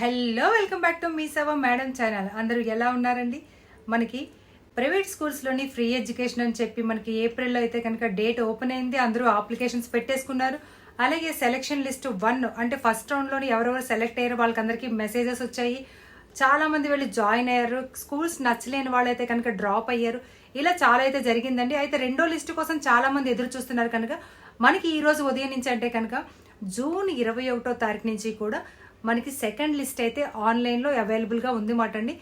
Hello welcome back to Mee Seva madam channel. అందరూ ఎలా ఉన్నారండి? మనకి ప్రైవేట్ స్కూల్స్లోని ఫ్రీ ఎడ్యుకేషన్ అని చెప్పి మనకి ఏప్రిల్లో అయితే కనుక డేట్ ఓపెన్ అయింది. అందరూ అప్లికేషన్స్ పెట్టేసుకున్నారు. అలాగే సెలక్షన్ లిస్ట్ వన్ అంటే ఫస్ట్ రౌండ్లోని ఎవరెవరు సెలెక్ట్ అయ్యారు వాళ్ళకందరికీ మెసేజెస్ వచ్చాయి. చాలామంది వెళ్ళి జాయిన్ అయ్యారు. స్కూల్స్ నచ్చలేని వాళ్ళైతే కనుక డ్రాప్ అయ్యారు. ఇలా చాలా అయితే జరిగిందండి. అయితే రెండో లిస్ట్ కోసం చాలామంది ఎదురు చూస్తున్నారు కనుక మనకి ఈరోజు ఉదయం నుంచి అంటే కనుక జూన్ ఇరవై ఒకటో తారీఖు నుంచి కూడా మనకి సెకండ్ లిస్ట్ అయితే ఆన్లైన్లో అవైలబుల్గా ఉంది మాట అండి.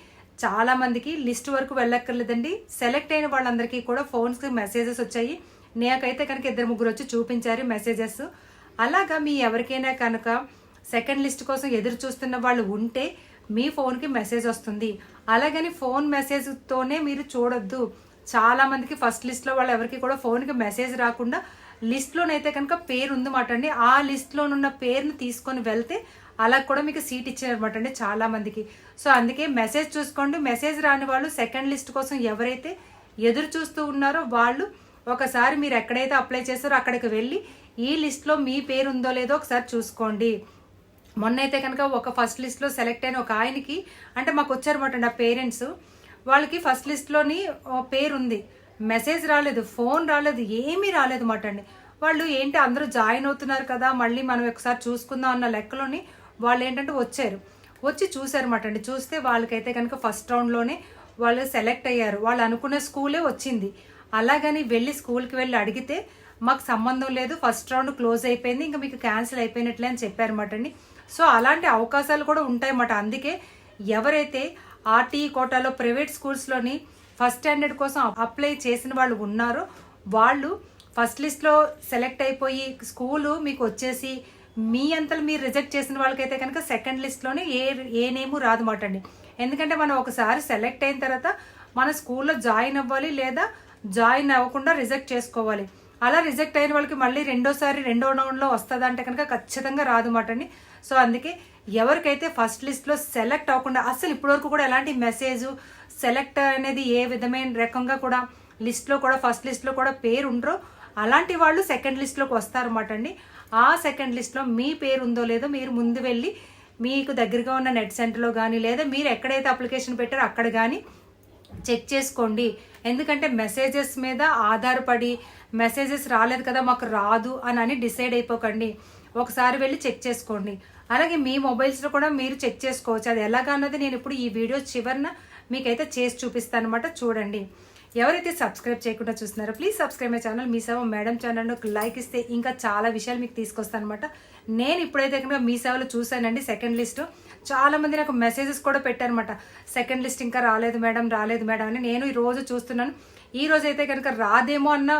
చాలామందికి లిస్ట్ వరకు వెళ్ళక్కర్లేదండి. సెలెక్ట్ అయిన వాళ్ళందరికీ కూడా ఫోన్స్కి మెసేజెస్ వచ్చాయి. నాకైతే కనుక ఇద్దరు ముగ్గురు వచ్చి చూపించారు మెసేజెస్ అలాగా మీ ఎవరికైనా కనుక సెకండ్ లిస్ట్ కోసం ఎదురు చూస్తున్న వాళ్ళు ఉంటే మీ ఫోన్కి మెసేజ్ వస్తుంది. అలాగని ఫోన్ మెసేజ్తోనే మీరు చూడొద్దు. చాలామందికి ఫస్ట్ లిస్ట్లో వాళ్ళు ఎవరికి కూడా ఫోన్కి మెసేజ్ రాకుండా లిస్ట్లోనైతే కనుక పేరు ఉందన్నమాట అండి. ఆ లిస్ట్లోనున్న పేరుని తీసుకొని వెళ్తే అలా కూడా మీకు సీట్ ఇచ్చారనమాట అండి చాలామందికి. సో అందుకే మెసేజ్ చూసుకోండి. మెసేజ్ రాని వాళ్ళు సెకండ్ లిస్ట్ కోసం ఎవరైతే ఎదురు చూస్తూ ఉన్నారో వాళ్ళు ఒకసారి మీరు ఎక్కడైతే అప్లై చేస్తారో అక్కడికి వెళ్ళి ఈ లిస్ట్లో మీ పేరు ఉందో లేదో ఒకసారి చూసుకోండి. మొన్న అయితే కనుక ఒక ఫస్ట్ లిస్ట్లో సెలెక్ట్ అయిన ఒక ఆయనకి అంటే మాకు వచ్చారన్నమాట అండి ఆ పేరెంట్స్. వాళ్ళకి ఫస్ట్ లిస్ట్లోని పేరు ఉంది మెసేజ్ రాలేదు ఫోన్ రాలేదు ఏమీ రాలేదు మాట అండి. వాళ్ళు ఏంటి అందరూ జాయిన్ అవుతున్నారు కదా మళ్ళీ మనం ఒకసారి చూసుకుందాం అన్న లెక్కలోని వాళ్ళు ఏంటంటే వచ్చారు. వచ్చి చూసారన్నమాట అండి. చూస్తే వాళ్ళకైతే కనుక ఫస్ట్ రౌండ్లోనే వాళ్ళు సెలెక్ట్ అయ్యారు. వాళ్ళు అనుకునే స్కూలే వచ్చింది. అలాగని వెళ్ళి స్కూల్కి వెళ్ళి అడిగితే మాకు సంబంధం లేదు ఫస్ట్ రౌండ్ క్లోజ్ అయిపోయింది ఇంకా మీకు క్యాన్సిల్ అయిపోయినట్లే అని చెప్పారన్నమాట అండి. సో అలాంటి అవకాశాలు కూడా ఉంటాయన్నమాట అందుకే ఎవరైతే ఆర్టీ కోటాలో ప్రైవేట్ స్కూల్స్లోని ఫస్ట్ స్టాండర్డ్ కోసం అప్లై చేసిన వాళ్ళు ఉన్నారు. వాళ్ళు ఫస్ట్ లిస్ట్లో సెలెక్ట్ అయిపోయి స్కూలు మీకు వచ్చేసి మీ అంతలు మీరు రిజెక్ట్ చేసిన వాళ్ళకైతే కనుక సెకండ్ లిస్ట్లోనే ఏ ఏ నేము రాదు మాట అండి. ఎందుకంటే మనం ఒకసారి సెలెక్ట్ అయిన తర్వాత మన స్కూల్లో జాయిన్ అవ్వాలి లేదా జాయిన్ అవ్వకుండా రిజెక్ట్ చేసుకోవాలి. అలా రిజెక్ట్ అయిన వాళ్ళకి మళ్ళీ రెండోసారి రెండో రౌండ్లో వస్తుంది అంటే కనుక ఖచ్చితంగా రాదు మాట అండి. సో అందుకే ఎవరికైతే ఫస్ట్ లిస్ట్లో సెలెక్ట్ అవ్వకుండా అసలు ఇప్పటివరకు కూడా ఎలాంటి మెసేజ్ సెలెక్ట్ అనేది ఏ విధమైన రకంగా కూడా లిస్ట్లో కూడా ఫస్ట్ లిస్ట్లో కూడా పేరు ఉండరో అలాంటి వాళ్ళు సెకండ్ లిస్ట్లోకి వస్తారన్నమాట అండి. ఆ సెకండ్ లిస్ట్లో మీ పేరు ఉందో లేదో మీరు ముందు వెళ్ళి మీకు దగ్గరగా ఉన్న నెట్ సెంటర్లో కానీ లేదా మీరు ఎక్కడైతే అప్లికేషన్ పెట్టారో అక్కడ కానీ చెక్ చేసుకోండి. ఎందుకంటే మెసేజెస్ మీద ఆధారపడి మెసేజెస్ రాలేదు కదా మాకు రాదు అని అని డిసైడ్ అయిపోకండి. ఒకసారి వెళ్ళి చెక్ చేసుకోండి. అలాగే మీ మొబైల్స్లో కూడా మీరు చెక్ చేసుకోవచ్చు. అది ఎలాగన్నది నేను ఇప్పుడు ఈ వీడియో చివరిన మీకైతే చేసి చూపిస్తాను అనమాట చూడండి. ఎవరైతే సబ్స్క్రైబ్ చేయకుండా చూస్తున్నారో ప్లీజ్ సబ్స్క్రైబ్ మై ఛానల్ మీ సేవ మేడం ఛానల్ లైక్ ఇస్తే ఇంకా చాలా విషయాలు మీకు తీసుకొస్తాను అనమాట నేను ఇప్పుడైతే కనుక మీ సేవలో చూశానండి సెకండ్ లిస్ట్ చాలా మంది నాకు మెసేజెస్ కూడా పెట్టారనమాట సెకండ్ లిస్ట్ ఇంకా రాలేదు మేడం రాలేదు మేడం అని నేను ఈ రోజు చూస్తున్నాను. ఈ రోజు అయితే కనుక రాదేమో అన్న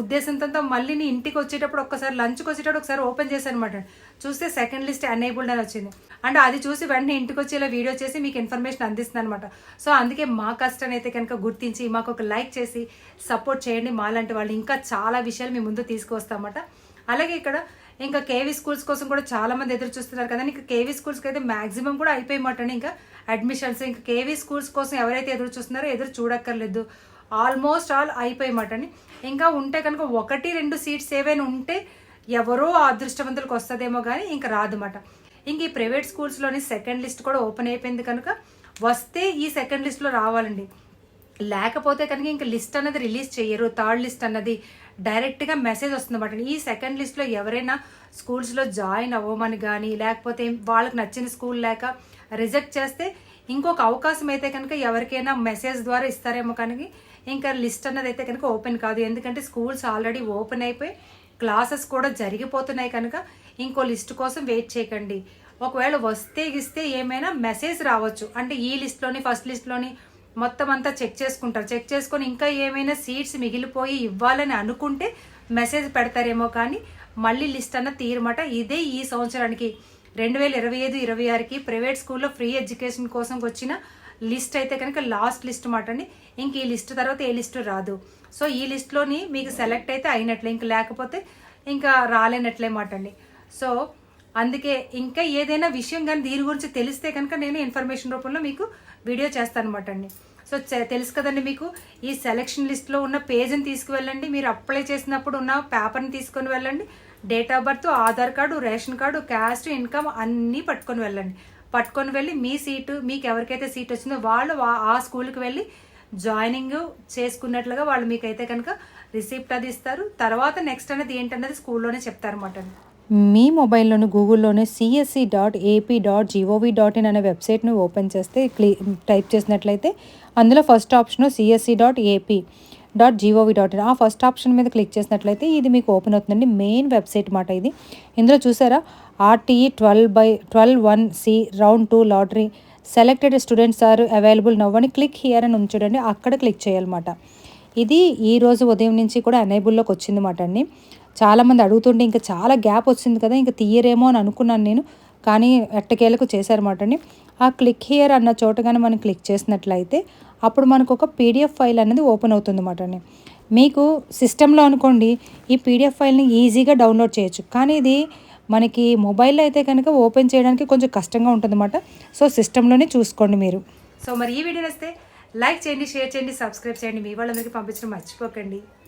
ఉద్దేశంతో మళ్ళీ నీ ఇంటికి వచ్చేటప్పుడు ఒక్కసారి లంచ్కి వచ్చేటప్పుడు ఒకసారి ఓపెన్ చేశాను అనమాట చూస్తే సెకండ్ లిస్ట్ ఎనేబుల్డ్ అని వచ్చింది. అంటే అది చూసి వెంటనే ఇంటికి వచ్చి ఇలా వీడియో చేసి మీకు ఇన్ఫర్మేషన్ అందిస్తుంది అనమాట సో అందుకే మా కష్టాన్ని అయితే కనుక గుర్తించి మాకు ఒక లైక్ చేసి సపోర్ట్ చేయండి మాలాంటి వాళ్ళు. ఇంకా చాలా విషయాలు మీ ముందు తీసుకొస్తామన్నమాట అలాగే ఇక్కడ ఇంకా కేవీ స్కూల్స్ కోసం కూడా చాలా మంది ఎదురు చూస్తున్నారు కదా. ఇంకా కేవీ స్కూల్స్కి అయితే మాక్సిమం కూడా అయిపోయమాట ఇంకా అడ్మిషన్స్ ఇంకా కేవీ స్కూల్స్ కోసం ఎవరైతే ఎదురు చూస్తున్నారో ఎదురు చూడక్కర్లేదు. ఆల్మోస్ట్ ఆల్ అయిపోయమాటని. ఇంకా ఉంటే కనుక ఒకటి రెండు సీట్స్ ఏవైనా ఉంటే ఎవరో అదృష్టవంతులకు వస్తుందేమో కానీ ఇంకా రాదన్నమాట ఇంక ఈ ప్రైవేట్ స్కూల్స్లోని సెకండ్ లిస్ట్ కూడా ఓపెన్ అయిపోయింది కనుక వస్తే ఈ సెకండ్ లిస్ట్లో రావాలండి. లేకపోతే కనుక ఇంకా లిస్ట్ అన్నది రిలీజ్ చేయరు థర్డ్ లిస్ట్ అన్నది డైరెక్ట్గా మెసేజ్ వస్తుందన్నమాట. ఈ సెకండ్ లిస్ట్లో ఎవరైనా స్కూల్స్లో జాయిన్ అవ్వమని కానీ లేకపోతే వాళ్ళకి నచ్చిన స్కూల్ లేక రిజెక్ట్ చేస్తే ఇంకొక అవకాశం అయితే కనుక ఎవరికైనా మెసేజ్ ద్వారా ఇస్తారేమో కానీ ఇంకా లిస్ట్ అన్నది అయితే కనుక ఓపెన్ కాదు. ఎందుకంటే స్కూల్స్ ఆల్రెడీ ఓపెన్ అయిపోయి క్లాసెస్ కూడా జరిగిపోతున్నాయి కనుక ఇంకో లిస్ట్ కోసం వెయిట్ చేయకండి. ఒకవేళ వస్తే ఇస్తే ఏమైనా మెసేజ్ రావచ్చు. అంటే ఈ లిస్ట్లోని ఫస్ట్ లిస్ట్లోని మొత్తం అంతా చెక్ చేసుకుంటారు. చెక్ చేసుకొని ఇంకా ఏమైనా సీట్స్ మిగిలిపోయి ఇవ్వాలని అనుకుంటే మెసేజ్ పెడతారేమో కానీ మళ్ళీ లిస్ట్ అన్న తీరమాట. ఇదే ఈ సంవత్సరానికి. రెండు వేల ఇరవై ఐదు ఇరవై ఆరుకి ప్రైవేట్ స్కూల్లో ఫ్రీ ఎడ్యుకేషన్ కోసం వచ్చిన లిస్ట్ అయితే కనుక లాస్ట్ లిస్ట్ మాట అండి. ఇంక ఈ లిస్ట్ తర్వాత ఏ లిస్ట్ రాదు. సో ఈ లిస్ట్లోని మీకు సెలెక్ట్ అయితే అయినట్లే. ఇంక లేకపోతే ఇంకా రాలేనట్లే మాట అండి. సో అందుకే ఇంకా ఏదైనా విషయం కానీ దీని గురించి తెలిస్తే కనుక నేను ఇన్ఫర్మేషన్ రూపంలో మీకు వీడియో చేస్తాను అనమాట అండి. సో తెలుసు కదండి మీకు ఈ సెలక్షన్ లిస్ట్లో ఉన్న పేజ్ని తీసుకువెళ్ళండి. మీరు అప్లై చేసినప్పుడు ఉన్న పేపర్ని తీసుకొని వెళ్ళండి. Date of birth Aadhaar card ration card caste income అన్నీ పట్టుకొని వెళ్ళండి. పట్టుకొని వెళ్ళి మీ సీటు మీకు ఎవరికైతే సీట్ వచ్చిందో వాళ్ళు ఆ స్కూల్కి వెళ్ళి జాయినింగ్ చేసుకున్నట్లుగా వాళ్ళు మీకైతే కనుక రిసిప్ట్ అది ఇస్తారు. తర్వాత నెక్స్ట్ అనేది ఏంటన్నది స్కూల్లోనే చెప్తారన్నమాట మీ మొబైల్లోని గూగుల్లోనే CSC dot AP dot gov dot in అనే వెబ్సైట్ను ఓపెన్ చేస్తే క్లీ టైప్ చేసినట్లయితే అందులో first option CSC dot AP dot gov dot in ఆ ఫస్ట్ ఆప్షన్ మీద క్లిక్ చేసినట్లయితే ఇది మీకు ఓపెన్ అవుతుందండి. మెయిన్ వెబ్సైట్ మాట ఇది. ఇందులో చూసారా? RTE twelve by twelve one C round two lottery selected students are available నవ్వని click here అని ఉంచడండి అక్కడ క్లిక్ చేయాలన్నమాట. ఇది ఈ రోజు ఉదయం నుంచి కూడా ఎనేబుల్లోకి వచ్చింది మాట అండి. చాలామంది అడుగుతుంటే ఇంకా చాలా గ్యాప్ వచ్చింది కదా ఇంకా తీయరేమో అని అనుకున్నాను నేను. కానీ ఎట్టకేలకు చేశారన్నమాట అండి. ఆ క్లిక్ హియర్ అన్న చోట కానీ మనం క్లిక్ చేసినట్లయితే అప్పుడు మనకు ఒక పీడిఎఫ్ ఫైల్ అనేది ఓపెన్ అవుతుంది అన్నమాట మీకు సిస్టంలో అనుకోండి ఈ పీడిఎఫ్ ఫైల్ని ఈజీగా డౌన్లోడ్ చేయొచ్చు. కానీ ఇది మనకి మొబైల్లో అయితే కనుక ఓపెన్ చేయడానికి కొంచెం కష్టంగా ఉంటుందన్నమాట. సో సిస్టంలోనే చూసుకోండి మీరు. సో మరి ఈ వీడియో వస్తే లైక్ చేయండి షేర్ చేయండి సబ్స్క్రైబ్ చేయండి. మీ వాళ్ళందరికీ పంపించడం మర్చిపోకండి.